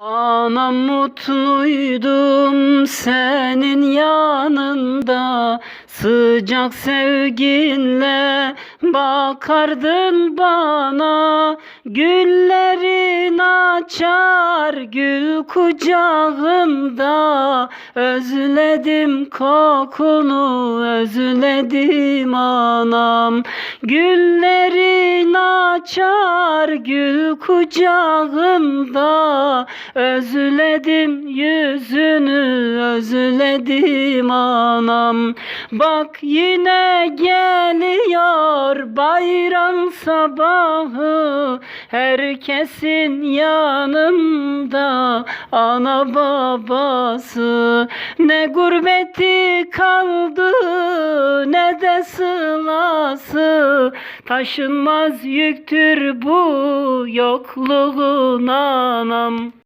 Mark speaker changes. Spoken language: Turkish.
Speaker 1: Anam mutluydum senin yanında. Sıcak sevginle bakardın bana. Güllerin açar gül kucağında Özledim kokunu özledim anam. Güllerin açar gül kucağında Özledim yüzünü özledim anam. Bak yine geliyor bayram sabahı Herkesin yanında. Ana babası Ne gurbeti kaldı ne de sılası. Taşınmaz yüktür bu yokluğun anam